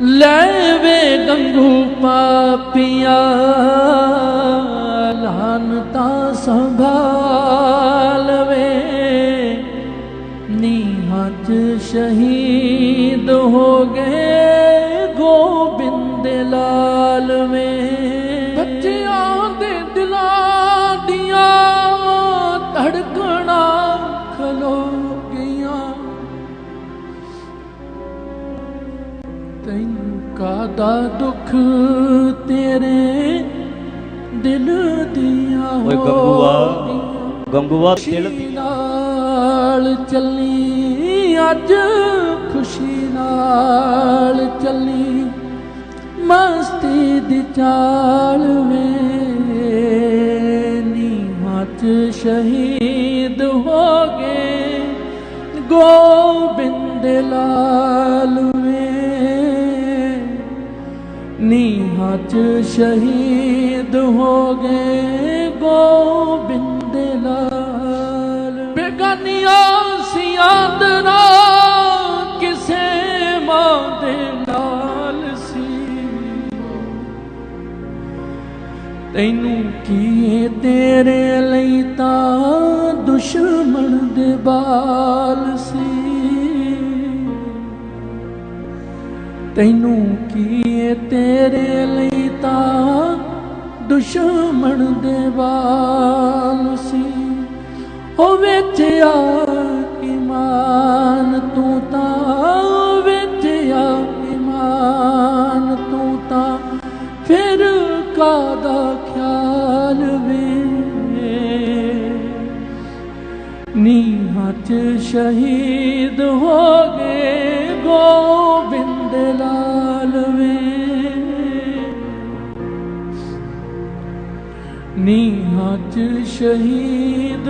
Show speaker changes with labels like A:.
A: ਲੈ ਵੇ ਗੰਗੂ ਪਾਪੀਆ ਲਾਨਤਾ ਸੰਭਾਲ ਵੇ ਨੀਹਾਂ ਸ਼ਹੀਦ ਹੋ ਗਏ, ਗੋਬਿੰਦ ਲਾਲ ਵੇ ਬੱਚਿਆਂ ਦੇ ਦਿਲਾਂ ਦੀਆਂ ਧੜਕਣਾ ਖਲੋ ਤੈਨੂੰ ਕਾਦਾ ਦੁੱਖ ਤੇਰੇ ਦਿਲ ਦੀਆਂ
B: ਓਏ ਗੰਗੂਆ। ਗੰਗੂਆ ਦਿਲ
A: ਨਾਲ ਚੱਲੀ ਅੱਜ ਖੁਸ਼ੀ ਨਾਲ ਚੱਲੀ। ਮਸਤੀ ਦੀ ਚਾਲ ਵੇ 'ਚ ਸ਼ਹੀਦ ਹੋ ਗਏ। ਗੋਬਿੰਦ ਲਾਲ ਨੀਹਾਂ 'ਚ ਸ਼ਹੀਦ ਹੋ ਗਏ ਗੋਬਿੰਦ ਲਾਲ। ਬੇਗਾਨੀਆਂ ਸੀਆਂ ਦਰਾ ਕਿਸੇ ਮਾਂ ਦੇ ਨਾਲ ਸੀ। ਤੈਨੂੰ ਕੀ ਤੇਰੇ ਲਈ ਤਾਂ ਦੁਸ਼ਮਣ ਦੇ ਬਾਲ ਸੀ। ਤੈਨੂੰ ਕੀ ਤੇਰੇ ਲਈ ਤਾਂ ਦੁਸ਼ਮਣ ਦੇ ਵਾਲ ਸੀ। ਉਹ ਵੇਚਿਆ ਇਮਾਨ ਤੂੰ ਤਾਂ ਵੇਚਿਆ ਇਮਾਨ ਤੂੰ ਤਾਂ। ਫਿਰ ਕਾਦਾ ਖਿਆਲ ਵੇ ਨੀਹਾਂ 'ਚ ਸ਼ਹੀਦ ਹੋ ਗਏ ਗੋਬਿੰਦ ਲਾਲ ਵੇ। ਨੀਹਾਂ 'ਚ ਸ਼ਹੀਦ